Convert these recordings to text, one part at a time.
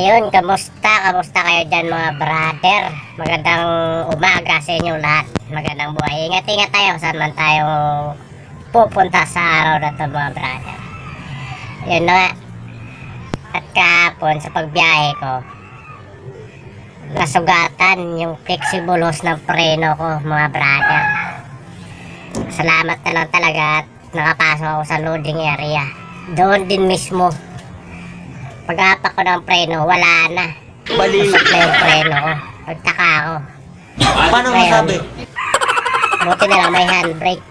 Ayun, kamusta? Kamusta kayo dyan mga brother? Magandang umaga sa inyong lahat. Magandang buhay. Ingat-ingat tayo saan man tayo pupunta sa araw na to mga brother. Yun na nga. At kahapon sa pagbiyahe ko, nasugatan yung flexible hose ng preno ko mga brother. Salamat na lang talaga at nakapasok ako sa loading area. Doon din mismo pag-apak ko ng preno, wala na. Bali. Usap na yung preno ko. Nagtaka ako. Paano masabi? Buti na lang may handbrake.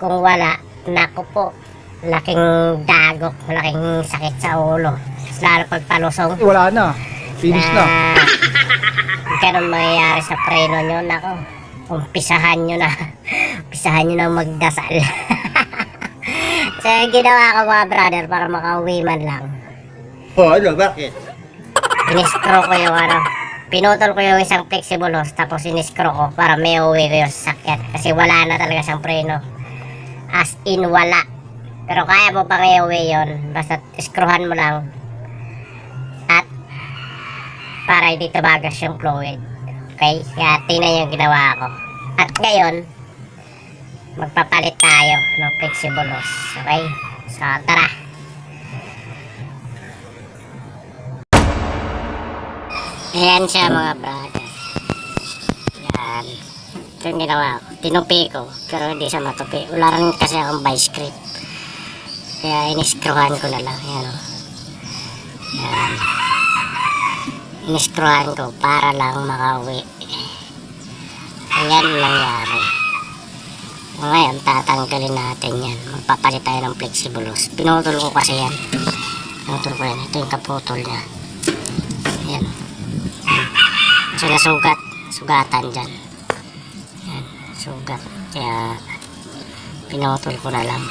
Kung wala, naku po. Laking dagok, malaking sakit sa ulo. Lalo pag palusong. Wala na. Finish na. Ganun mangyayari sa preno nyo, nako. Umpisahan nyo na. Umpisahan nyo na magdasal. so, yung ginawa ko mga brother para makauwi man lang. Oh, ano? Bakit? Iniskro ko yung ano, pinutol ko yung isang flexible hose tapos iniskro ko para may uwi ko yung sasakyan. Kasi wala na talaga siyang preno. As in wala. Pero kaya mo pang i-uwi yun. Basta iskruhan mo lang. At para hindi tumagas yung fluid. Okay? Kaya tingnan yung ginawa ko. At ngayon, magpapalit tayo ng flexible hose. Okay? So, tara. Ayan siya mga brother. Yan. Ito yung ginawa ko. Tinupi ko. Pero hindi siya matupi. Wala rin kasi akong vice grip. Kaya iniskruhan ko na lang. Yan o. Yan. Iniskruhan ko para lang makauwi. Ayan ang nangyari. Ngayon, tatanggalin natin yan. Magpapalit tayo ng flexible hose. Pinutol ko kasi yan. Pinutol ko yan. Ito yung kaputol niya. Ayan. So nasugat, sugatan dyan. Yan, sugat. Kaya pinutol ko na lang.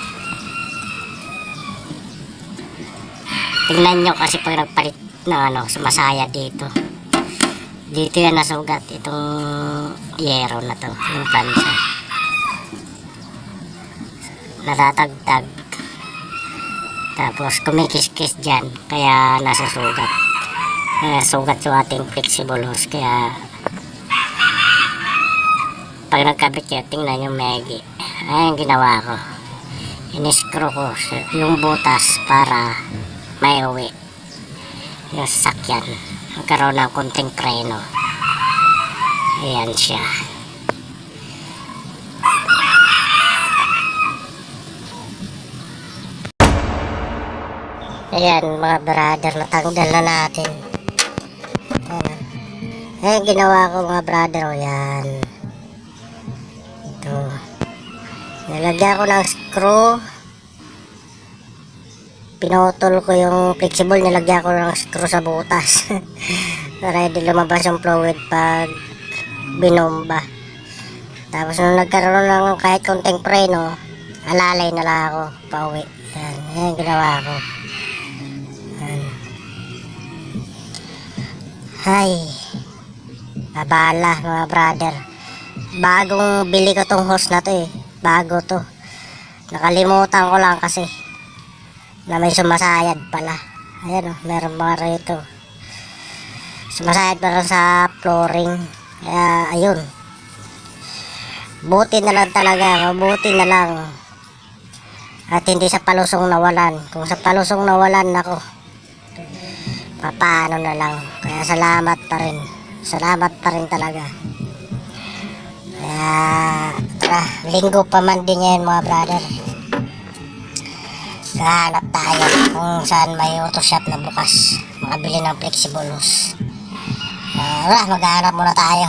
Tingnan nyo kasi pag nagpalit ng ano, sumasaya dito. Dito yan nasugat itong yero na to, yung plancha. Natatagtag. Tapos kumikis-kis dyan, kaya nasusugat eh, sugat yung ating flexible hose kaya pag nagkabit tingnan yung megi ayun ginawa ko. Iniskro ko yung butas para may uwi. Yung sasakyan. Magkaroon ng konting preno. Ayan siya. Ayan mga brother, natanggal na natin. Ayan. Ayan ginawa ko mga brother, o yan. Ito. Nilagyan ko ng screw. Pinutol ko yung flexible, nilagyan ko ng screw sa butas. Para hindi lumabas yung fluid pag binomba. Tapos nung nagkaroon ng kahit konting preno, alalay na lang ako pauwi. Yan, yan ginawa ko. Yan. Hay. Abala mga brother. Bagong bili ko tong hose na to eh. Bago to. Nakalimutan ko lang kasi na may sumasayad pala. Ayan o, meron mga rito. Sumasayad pala sa flooring. Kaya ayun. Buti na lang talaga. Mabuti na lang. At hindi sa palusong nawalan. Kung sa palusong nawalan ako, papaano na lang. Kaya salamat pa rin. Salamat pa rin talaga. Kaya, tara, linggo pa man din ngayon mga brother. Kahanap tayo kung saan may auto shop na bukas. Makabili ng flexible hose. Uh, wala, maghahanap muna tayo.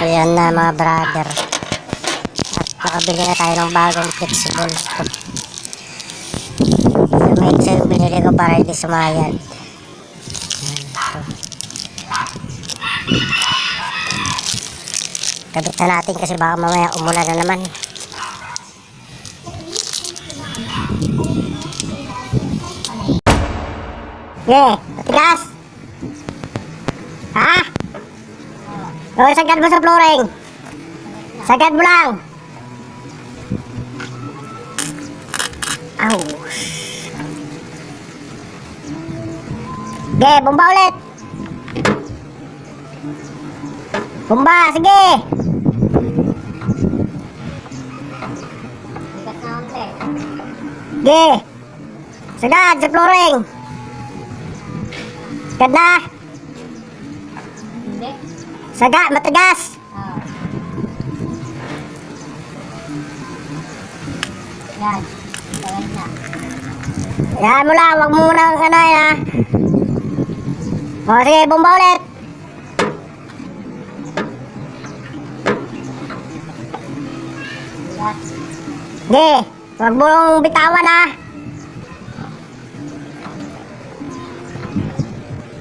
Ayan na mga brother. At makabili na tayo ng bagong flexible. May Excel binili ko para hindi sumayad. Kabit na natin kasi baka mamaya umulan na naman. Yeah, matigas! Ha? O, sagad mo sa flooring. Sagad mo lang. Aw. Sige, bomba ulit. Bomba, sige. Sige. Sagad sa flooring. Sagad na. Saga, matigas. Yan. Yan mo lang, wag mo nang ano yan ha. O sige, bomba ulit. Sige, wag mo nang bitawan ha.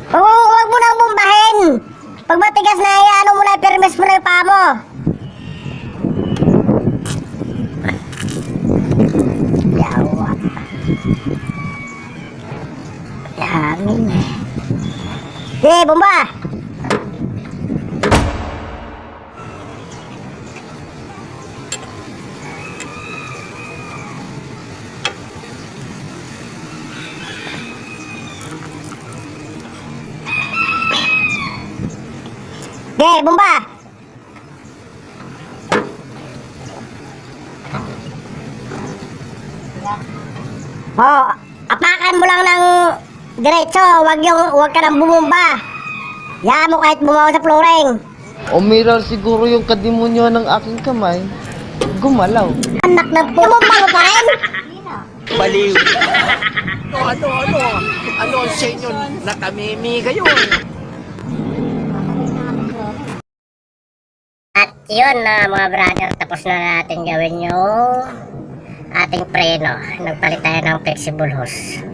Wag, mo- wag mo nang bombahin. Pag matigas na, ano mo na, permes mo na yung paa mo. Yawa. Hangin. Sige, bomba! Sige, bomba! Oh, apakan mo lang ng diretso, wag yung wag ka nang bumumba. Yaan mo kahit bumawa sa flooring. Umiral siguro yung kadimonyo ng aking kamay. Gumalaw. Anak ng po. Bumumba mo pa rin? Baliw. Ano, ano, ano? Ano sa inyo? Natamimi kayo. Yun na mga brother, tapos na natin gawin yung ating preno. Nagpalit tayo ng flexible hose.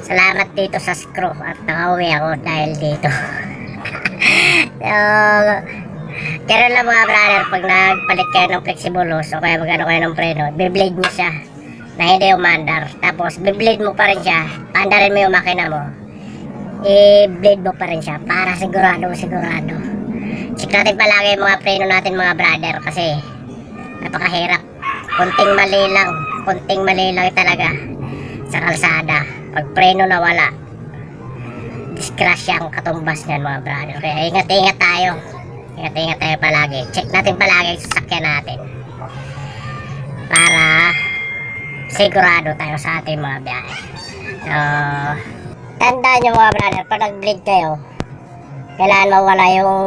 Salamat dito sa screw at nakauwi ako dahil dito. so, Pero lang mga brother, pag nagpalit kayo ng flexible hose o kaya magano kayo ng preno, biblade mo siya na hindi umandar. Tapos, biblade mo pa rin siya. Pandarin mo yung makina mo. I-blade mo pa rin siya para sigurado, sigurado. Check natin palagi mga preno natin mga brother kasi napakahirap. Kunting mali lang, kunting mali lang talaga sa kalsada. Pag preno na wala, disgrasya ang katumbas niyan mga brother. Kaya ingat-ingat tayo. Ingat-ingat tayo palagi. Check natin palagi yung sasakyan natin. Para sigurado tayo sa ating mga biyahe. So, tandaan nyo mga brother, pag nag-bleed kayo, kailangan mawala yung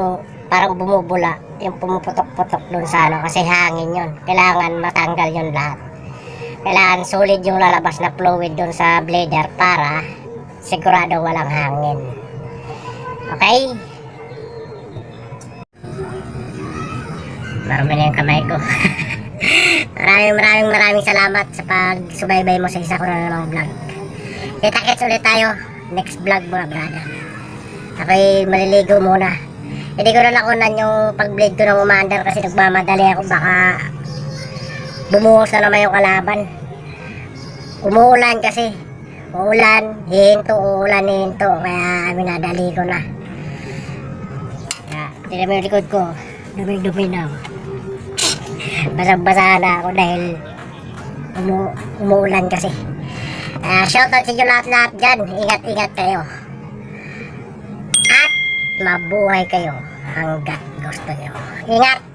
parang bumubula, yung pumuputok-putok dun sa ano, kasi hangin yun. Kailangan matanggal yun lahat. Kailangan solid yung lalabas na fluid dun sa blader para sigurado walang hangin. Okay? Marumi na yung kamay ko. maraming maraming maraming salamat sa pagsubaybay mo sa isa ko na namang vlog. Kita-kits ulit tayo next vlog mga brother. Ako'y maliligo muna. Hindi ko na nakunan yung pag-blade ko ng umandar kasi nagmamadali ako baka bumuhos na naman yung kalaban. Umuulan kasi. Uulan, hihinto, uulan, hihinto. Kaya minadali ko na. Kaya, tignan mo yung likod ko. Dumi-dumi na. Basang-basa na ako dahil umu umuulan kasi. Uh, shoutout sa inyo lahat-lahat dyan. Ingat-ingat kayo. At mabuhay kayo hanggat gusto nyo. Ingat!